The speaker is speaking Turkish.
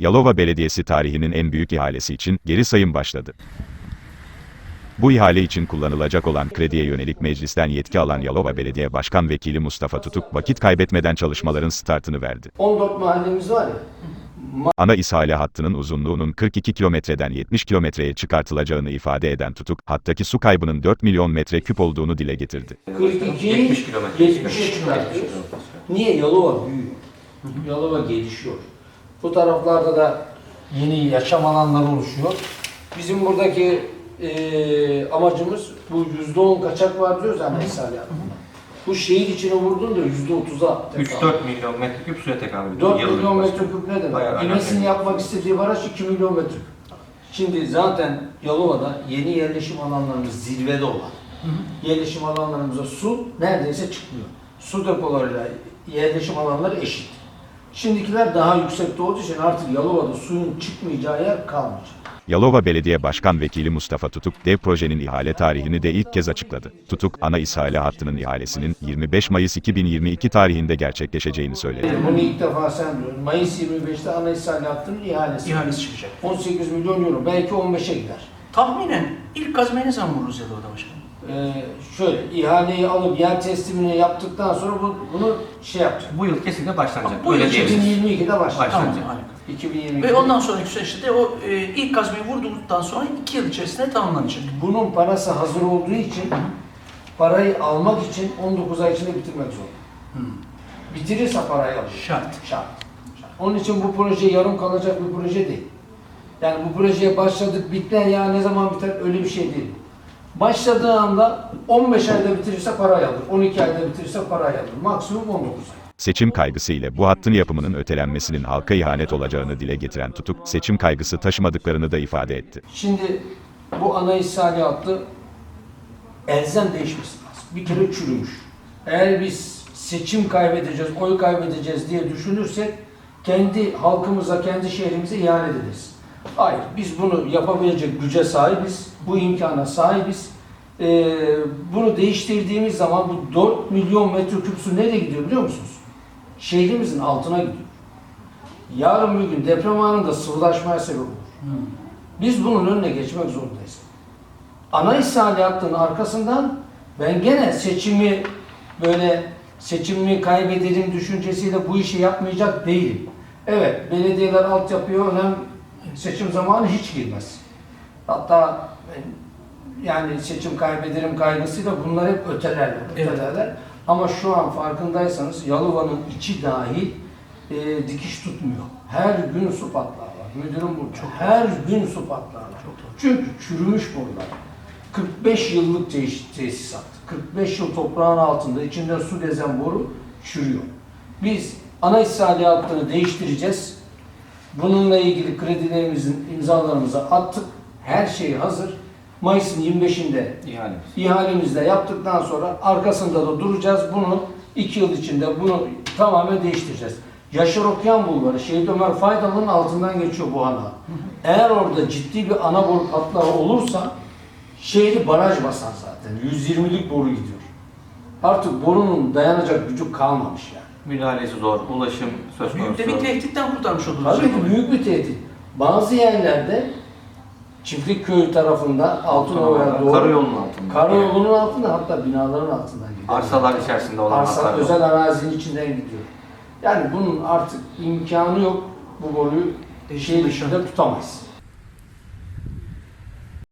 Yalova Belediyesi tarihinin en büyük ihalesi için geri sayım başladı. Bu ihale için kullanılacak olan krediye yönelik meclisten yetki alan Yalova Belediye Başkan Vekili Mustafa Tutuk, vakit kaybetmeden çalışmaların startını verdi. 14 mahallemiz var ya. Ana ishale hattının uzunluğunun 42 kilometreden 70 kilometreye çıkartılacağını ifade eden Tutuk, hattaki su kaybının 4 milyon metreküp olduğunu dile getirdi. 42 70 kilometre. 70'e çıkartıyoruz. Niye? Yalova büyüyor. Yalova gelişiyor. Bu taraflarda da yeni yaşam alanları oluşuyor. Bizim buradaki eee amacımız bu yüzde on kaçak var diyoruz ya mesela. Bu şehir içine vurdun da yüzde otuza 3-4 milyon metreküp suya tekabül ediyor. 4 Yıllık milyon başına. metreküp ne Bayağı demek? önemli. İmesini yapmak istediği baraj 2 milyon metreküp. Şimdi zaten Yalova'da yeni yerleşim alanlarımız zirvede olan. Yerleşim alanlarımıza su neredeyse çıkmıyor. Su depolarıyla yerleşim alanları eşit. Şimdikiler daha yüksekte olduğu için artık Yalova'da suyun çıkmayacağı yer kalmayacak. Yalova Belediye Başkan Vekili Mustafa Tutuk, dev projenin ihale tarihini de ilk kez açıkladı. Tutuk, ana ishale hattının ihalesinin 25 Mayıs 2022 tarihinde gerçekleşeceğini söyledi. Bunu ilk defa sen diyorsun. Mayıs 25'te ana ishali hattının ihalesi. İhalesi çıkacak. 18 milyon euro. Belki 15'e gider. Tahminen ilk kazmayı ne zaman vururuz Yalova'da başkanım? Ee, şöyle ihaleyi alıp yer teslimini yaptıktan sonra bu, bunu şey yapacak. Bu yıl kesinlikle başlanacak. Bu Öyle yıl diyebiliriz. 2022'de başlayacak. Tamam, Başlanacak. harika. 2022. Ve ondan sonraki süreçte de o e, ilk kazmayı vurduktan sonra iki yıl içerisinde tamamlanacak. bunun parası hazır olduğu için parayı almak için 19 ay içinde bitirmek zorunda. Hı. Bitirirse parayı alır. Şart. Şart. Şart. Onun için bu proje yarım kalacak bir proje değil. Yani bu projeye başladık bitler ya ne zaman biter öyle bir şey değil. Başladığı anda 15 ayda bitirirse parayı alır. 12 ayda bitirirse parayı alır. Maksimum 19 ay. Seçim kaygısı ile bu hattın yapımının ötelenmesinin halka ihanet olacağını dile getiren Tutuk, seçim kaygısı taşımadıklarını da ifade etti. Şimdi bu ana ishali hattı elzem değişmesi lazım. Bir kere çürümüş. Eğer biz seçim kaybedeceğiz, oy kaybedeceğiz diye düşünürsek kendi halkımıza, kendi şehrimize ihanet ederiz. Hayır, biz bunu yapabilecek güce sahibiz, bu imkana sahibiz. Ee, bunu değiştirdiğimiz zaman bu 4 milyon metreküp su nereye gidiyor biliyor musunuz? Şehrimizin altına gidiyor. Yarın bir gün deprem anında sıvılaşmaya sebep olur. Biz bunun önüne geçmek zorundayız. Ana ishali hattının arkasından ben gene seçimi böyle seçimi kaybedelim düşüncesiyle bu işi yapmayacak değilim. Evet, belediyeler altyapıya önem seçim zamanı hiç girmez. Hatta yani seçim kaybederim kaygısıyla bunlar hep ötelerler, Evet. ötelerler. Ama şu an farkındaysanız Yalova'nın içi dahil e, dikiş tutmuyor. Her gün su patlar var. Müdürüm bu. Çok her gün su patlar var. Çünkü çürümüş borular. 45 yıllık tesis- tesisat. 45 yıl toprağın altında içinden su gezen boru çürüyor. Biz ana ishali hattını değiştireceğiz. Bununla ilgili kredilerimizin imzalarımızı attık. Her şey hazır. Mayıs'ın 25'inde İhale. İhalemizde yaptıktan sonra arkasında da duracağız. Bunu iki yıl içinde bunu tamamen değiştireceğiz. Yaşar Okyan Bulvarı, Şehit Ömer Faydalı'nın altından geçiyor bu ana. Eğer orada ciddi bir ana boru patlağı olursa şehri baraj basar zaten. 120'lik boru gidiyor. Artık borunun dayanacak gücü kalmamış yani. Müdahalesi zor. Ulaşım söz konusu. Büyük de bir tehditten kurtarmış oluruz. Tabii ki büyük bir tehdit. Bazı yerlerde Çiftlikköy tarafında Altınova'ya doğru Karayolunun altında. Karayolunun altında hatta binaların altından gidiyor. Arsalar içerisinde olan Arsa hatlar. özel arazinin içinden gidiyor. Yani bunun artık imkanı yok bu boruyu şehir içinde tutamayız.